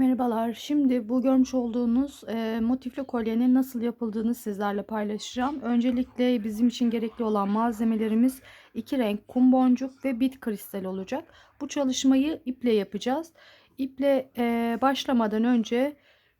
Merhabalar. Şimdi bu görmüş olduğunuz e, motifli kolyenin nasıl yapıldığını sizlerle paylaşacağım. Öncelikle bizim için gerekli olan malzemelerimiz iki renk kum boncuk ve bit kristal olacak. Bu çalışmayı iple yapacağız. İple e, başlamadan önce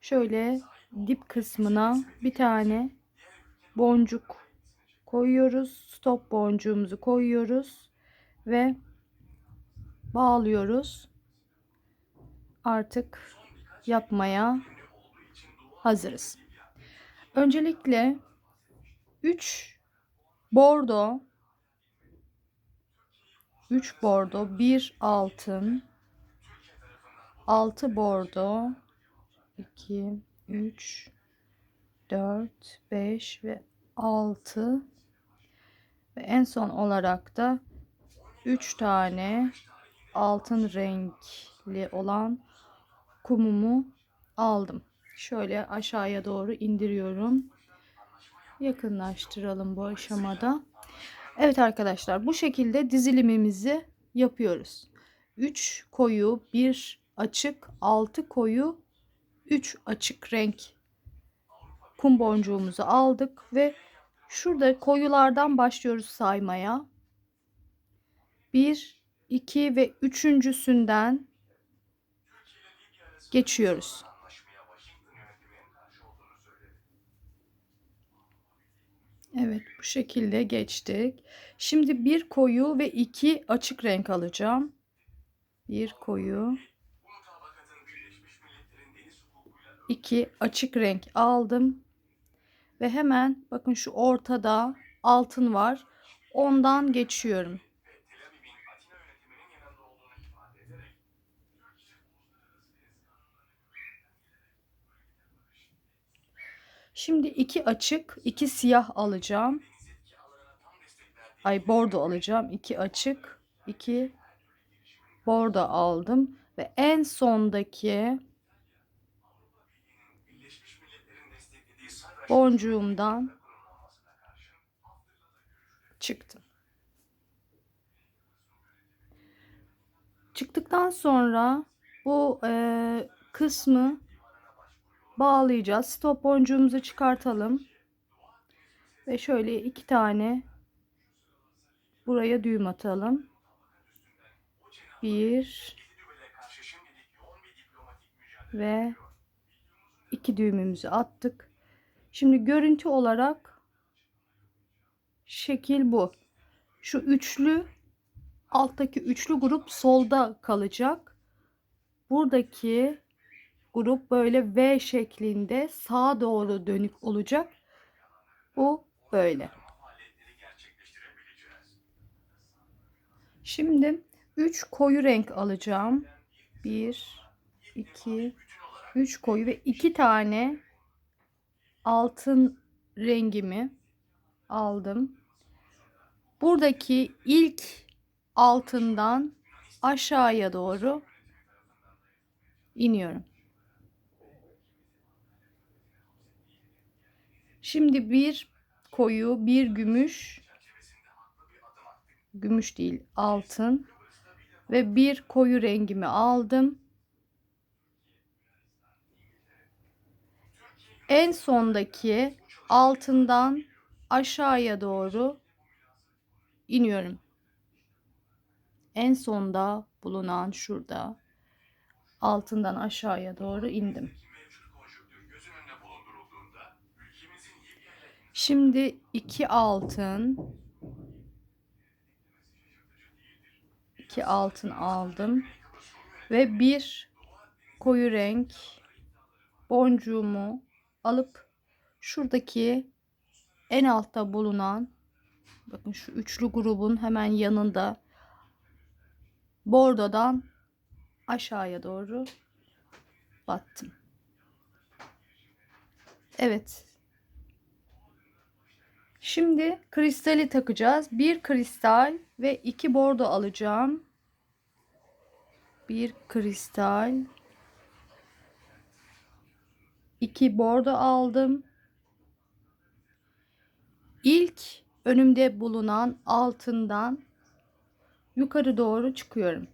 şöyle dip kısmına bir tane boncuk koyuyoruz. Stop boncuğumuzu koyuyoruz ve bağlıyoruz. Artık yapmaya hazırız. Öncelikle 3 bordo 3 bordo 1 altın 6 bordo 2 3 4 5 ve 6 ve en son olarak da 3 tane altın renkli olan kumumu aldım. Şöyle aşağıya doğru indiriyorum. Yakınlaştıralım bu aşamada. Evet arkadaşlar bu şekilde dizilimimizi yapıyoruz. 3 koyu, 1 açık, 6 koyu, 3 açık renk kum boncuğumuzu aldık ve şurada koyulardan başlıyoruz saymaya. 1 2 ve üçüncüsünden geçiyoruz. Evet bu şekilde geçtik. Şimdi bir koyu ve iki açık renk alacağım. Bir koyu. iki açık renk aldım. Ve hemen bakın şu ortada altın var. Ondan geçiyorum. Şimdi iki açık, iki siyah alacağım. Ay bordo alacağım. İki açık, iki bordo aldım ve en sondaki boncuğumdan çıktım. Çıktıktan sonra bu e, kısmı bağlayacağız. Stop boncuğumuzu çıkartalım. Ve şöyle iki tane buraya düğüm atalım. Bir ve iki düğümümüzü attık. Şimdi görüntü olarak şekil bu. Şu üçlü alttaki üçlü grup solda kalacak. Buradaki grup böyle V şeklinde sağa doğru dönük olacak. Bu böyle. Şimdi 3 koyu renk alacağım. 1 2 3 koyu ve 2 tane altın rengimi aldım. Buradaki ilk altından aşağıya doğru iniyorum. Şimdi bir koyu, bir gümüş, gümüş değil altın ve bir koyu rengimi aldım. En sondaki altından aşağıya doğru iniyorum. En sonda bulunan şurada altından aşağıya doğru indim. Şimdi iki altın. İki altın aldım. Ve bir koyu renk boncuğumu alıp şuradaki en altta bulunan bakın şu üçlü grubun hemen yanında bordodan aşağıya doğru battım. Evet Şimdi kristali takacağız. Bir kristal ve iki bordo alacağım. Bir kristal. iki bordo aldım. İlk önümde bulunan altından yukarı doğru çıkıyorum.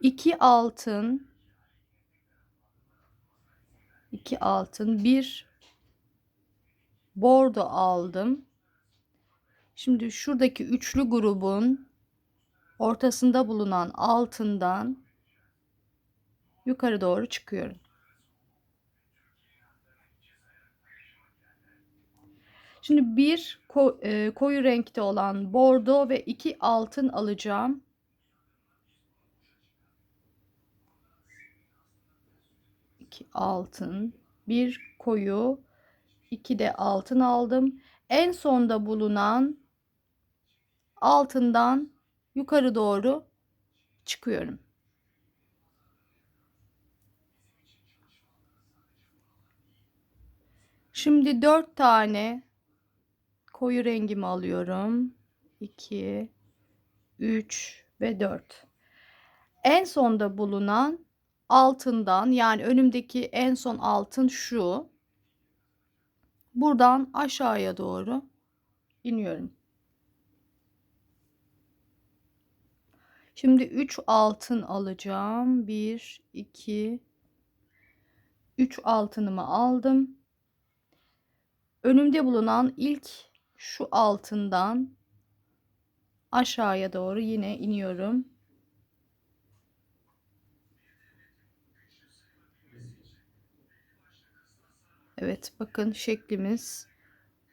2 altın 2 altın, 1 bordo aldım. Şimdi şuradaki üçlü grubun ortasında bulunan altından yukarı doğru çıkıyorum. Şimdi bir e, koyu renkte olan bordo ve iki altın alacağım. İki altın, bir koyu, iki de altın aldım. En sonda bulunan altından yukarı doğru çıkıyorum. Şimdi dört tane koyu rengimi alıyorum. 2 3 ve 4. En sonda bulunan altından yani önümdeki en son altın şu. Buradan aşağıya doğru iniyorum. Şimdi 3 altın alacağım. 1 2 3 altınımı aldım. Önümde bulunan ilk şu altından aşağıya doğru yine iniyorum. Evet bakın şeklimiz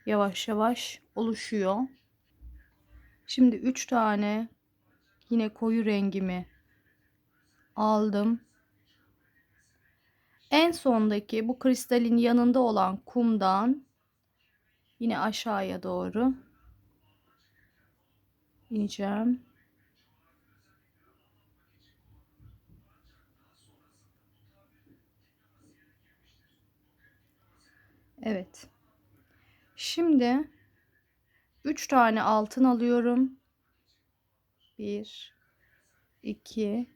yavaş yavaş oluşuyor. Şimdi 3 tane yine koyu rengimi aldım. En sondaki bu kristalin yanında olan kumdan Yine aşağıya doğru ineceğim. Evet. Şimdi 3 tane altın alıyorum. 1 2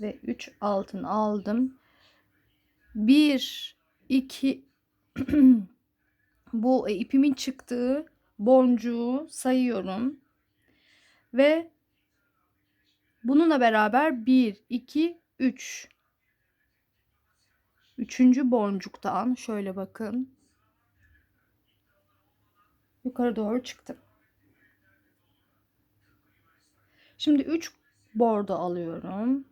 ve 3 altın aldım. 1 2 bu e, ipimin çıktığı boncuğu sayıyorum. Ve bununla beraber 1, 2, 3. Üçüncü boncuktan şöyle bakın. Yukarı doğru çıktım. Şimdi 3 bordo alıyorum.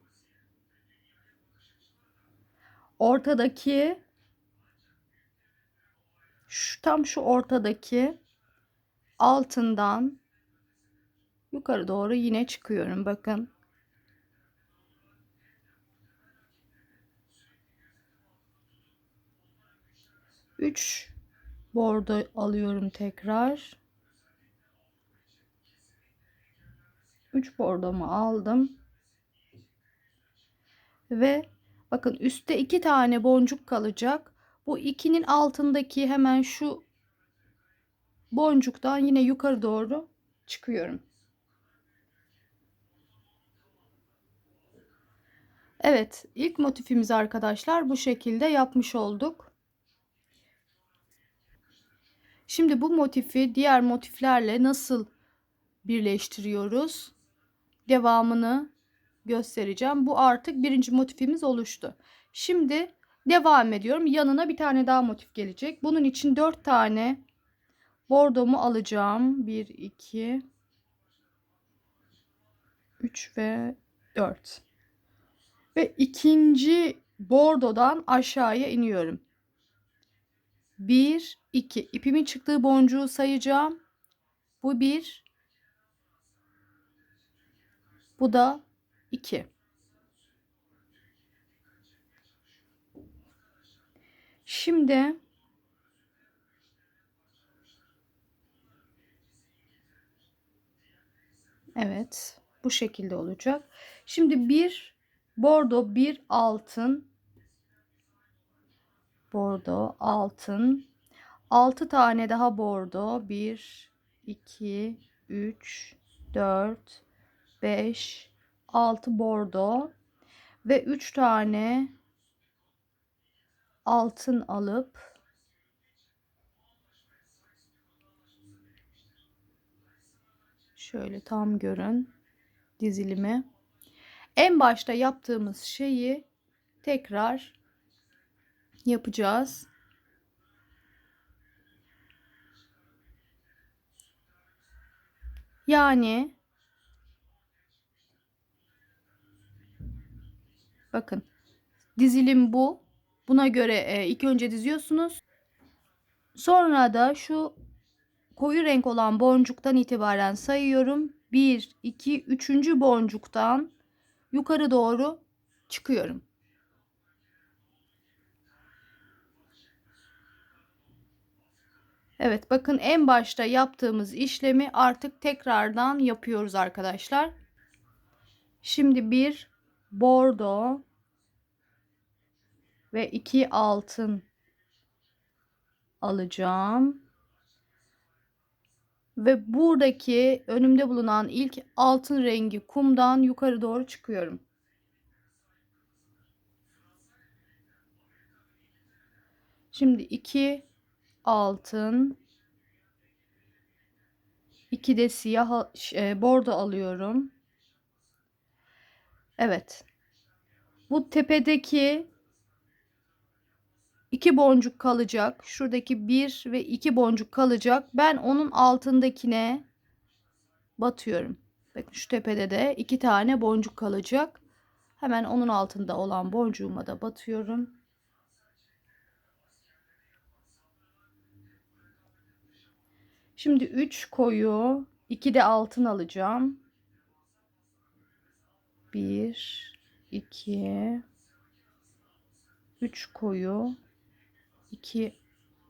Ortadaki şu tam şu ortadaki altından yukarı doğru yine çıkıyorum bakın. Üç bordo alıyorum tekrar. Üç bordomu aldım. Ve bakın üstte iki tane boncuk kalacak. Bu ikinin altındaki hemen şu boncuktan yine yukarı doğru çıkıyorum. Evet ilk motifimizi arkadaşlar bu şekilde yapmış olduk. Şimdi bu motifi diğer motiflerle nasıl birleştiriyoruz? Devamını göstereceğim. Bu artık birinci motifimiz oluştu. Şimdi Devam ediyorum. Yanına bir tane daha motif gelecek. Bunun için 4 tane bordomu alacağım. 1, 2, 3 ve 4. Ve ikinci bordodan aşağıya iniyorum. 1, 2. İpimin çıktığı boncuğu sayacağım. Bu 1. Bu da 2. Şimdi Evet, bu şekilde olacak. Şimdi bir bordo, bir altın, bordo, altın, altı tane daha bordo, bir, iki, üç, dört, beş, altı bordo. Ve üç tane altın alıp şöyle tam görün dizilimi. En başta yaptığımız şeyi tekrar yapacağız. Yani bakın dizilim bu. Buna göre e, ilk önce diziyorsunuz. Sonra da şu koyu renk olan boncuktan itibaren sayıyorum. 1, 2, 3. boncuktan yukarı doğru çıkıyorum. Evet bakın en başta yaptığımız işlemi artık tekrardan yapıyoruz arkadaşlar. Şimdi bir bordo ve iki altın alacağım. Ve buradaki önümde bulunan ilk altın rengi kumdan yukarı doğru çıkıyorum. Şimdi iki altın, iki de siyah e, bordo alıyorum. Evet. Bu tepedeki iki boncuk kalacak. Şuradaki bir ve iki boncuk kalacak. Ben onun altındakine batıyorum. Bakın şu tepede de iki tane boncuk kalacak. Hemen onun altında olan boncuğuma da batıyorum. Şimdi 3 koyu, 2 de altın alacağım. 1 2 3 koyu, 2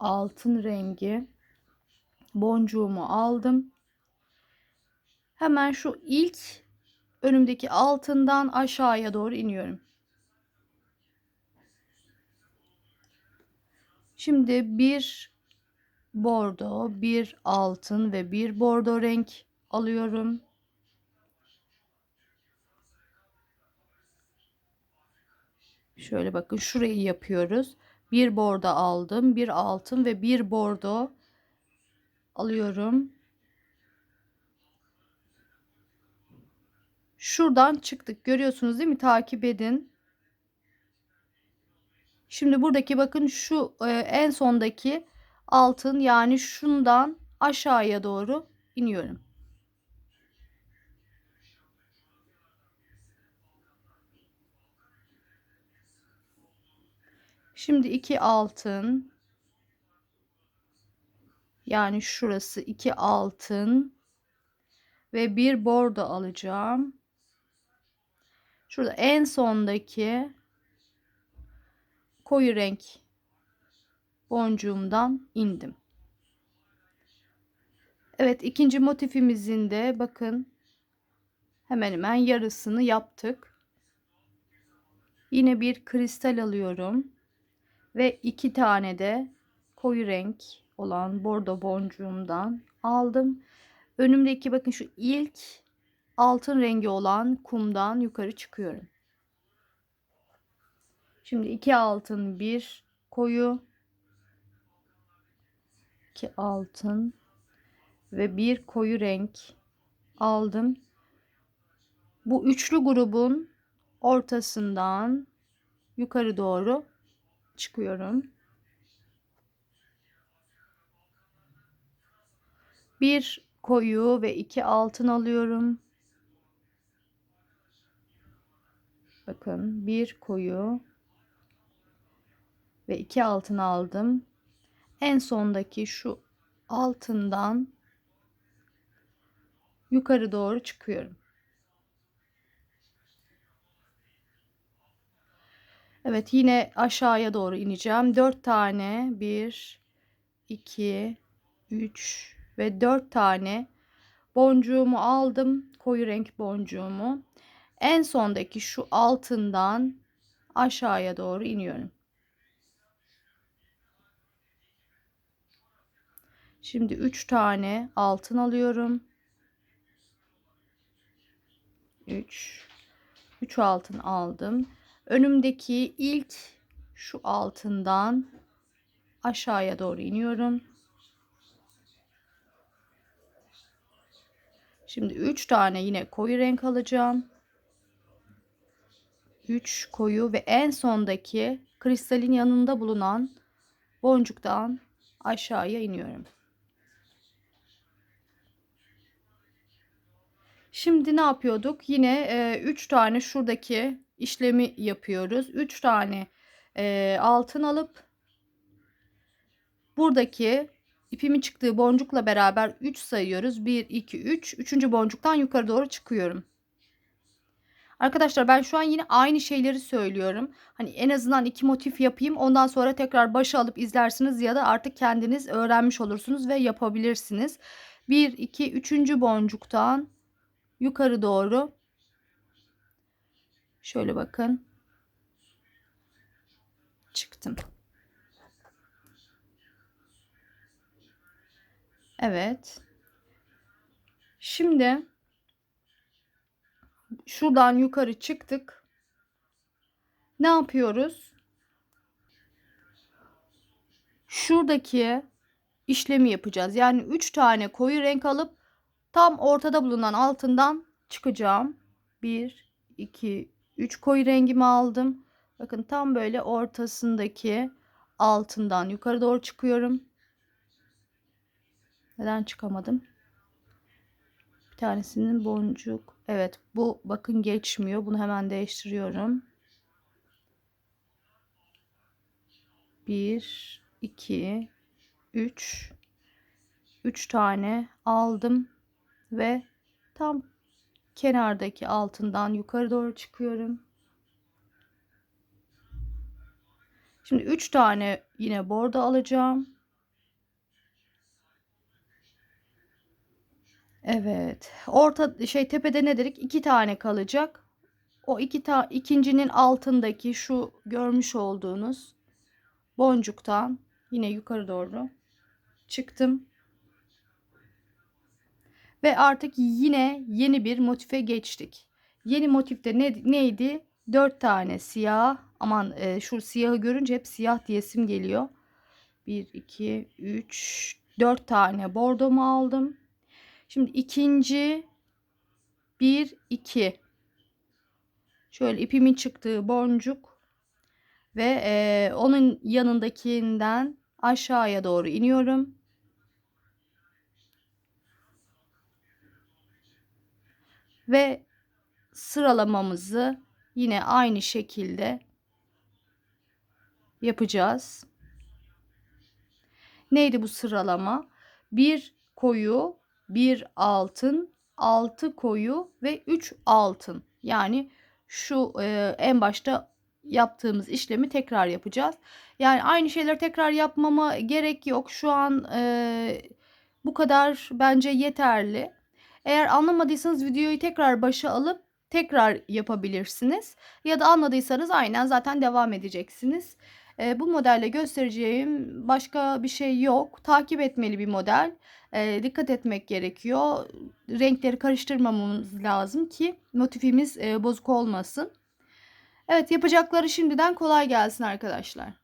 altın rengi boncuğumu aldım. Hemen şu ilk önümdeki altından aşağıya doğru iniyorum. Şimdi bir bordo, bir altın ve bir bordo renk alıyorum. Şöyle bakın şurayı yapıyoruz. Bir bordo aldım, bir altın ve bir bordo alıyorum. Şuradan çıktık. Görüyorsunuz değil mi? Takip edin. Şimdi buradaki bakın şu e, en sondaki altın yani şundan aşağıya doğru iniyorum. Şimdi iki altın yani şurası iki altın ve bir bordo alacağım. Şurada en sondaki koyu renk boncuğumdan indim. Evet ikinci motifimizin de bakın hemen hemen yarısını yaptık. Yine bir kristal alıyorum ve iki tane de koyu renk olan bordo boncuğumdan aldım. Önümdeki bakın şu ilk altın rengi olan kumdan yukarı çıkıyorum. Şimdi iki altın bir koyu iki altın ve bir koyu renk aldım. Bu üçlü grubun ortasından yukarı doğru çıkıyorum. Bir koyu ve iki altın alıyorum. Bakın bir koyu ve iki altın aldım. En sondaki şu altından yukarı doğru çıkıyorum. Evet yine aşağıya doğru ineceğim. 4 tane 1 2 3 ve 4 tane boncuğumu aldım. Koyu renk boncuğumu. En sondaki şu altından aşağıya doğru iniyorum. Şimdi 3 tane altın alıyorum. 3 3 altın aldım. Önümdeki ilk şu altından aşağıya doğru iniyorum. Şimdi 3 tane yine koyu renk alacağım. 3 koyu ve en sondaki kristalin yanında bulunan boncuktan aşağıya iniyorum. Şimdi ne yapıyorduk? Yine 3 tane şuradaki işlemi yapıyoruz. 3 tane e, altın alıp buradaki ipimin çıktığı boncukla beraber 3 sayıyoruz. 1, 2, 3. Üçüncü boncuktan yukarı doğru çıkıyorum. Arkadaşlar ben şu an yine aynı şeyleri söylüyorum. Hani en azından iki motif yapayım. Ondan sonra tekrar başa alıp izlersiniz ya da artık kendiniz öğrenmiş olursunuz ve yapabilirsiniz. 1, 2, 3. boncuktan yukarı doğru şöyle bakın çıktım. Evet. Şimdi şuradan yukarı çıktık. Ne yapıyoruz? Şuradaki işlemi yapacağız. Yani 3 tane koyu renk alıp tam ortada bulunan altından çıkacağım. 1 2 3 koyu rengimi aldım. Bakın tam böyle ortasındaki altından yukarı doğru çıkıyorum. Neden çıkamadım? Bir tanesinin boncuk. Evet bu bakın geçmiyor. Bunu hemen değiştiriyorum. 1 2 3 3 tane aldım ve tam kenardaki altından yukarı doğru çıkıyorum. Şimdi 3 tane yine bordo alacağım. Evet. Orta şey tepede ne dedik? 2 tane kalacak. O iki ta ikincinin altındaki şu görmüş olduğunuz boncuktan yine yukarı doğru çıktım. Ve artık yine yeni bir motife geçtik. Yeni motifte ne, neydi? 4 tane siyah. Aman e, şu siyahı görünce hep siyah diyesim geliyor. 1, 2, 3, 4 tane bordomu aldım. Şimdi ikinci 1, 2. Şöyle ipimin çıktığı boncuk. Ve e, onun yanındakinden aşağıya doğru iniyorum. Ve sıralamamızı yine aynı şekilde yapacağız. Neydi bu sıralama? Bir koyu, bir altın, altı koyu ve üç altın. Yani şu e, en başta yaptığımız işlemi tekrar yapacağız. Yani aynı şeyleri tekrar yapmama gerek yok. Şu an e, bu kadar bence yeterli. Eğer anlamadıysanız videoyu tekrar başa alıp tekrar yapabilirsiniz. Ya da anladıysanız aynen zaten devam edeceksiniz. E, bu modelle göstereceğim başka bir şey yok. Takip etmeli bir model. E, dikkat etmek gerekiyor. Renkleri karıştırmamamız lazım ki motifimiz e, bozuk olmasın. Evet yapacakları şimdiden kolay gelsin arkadaşlar.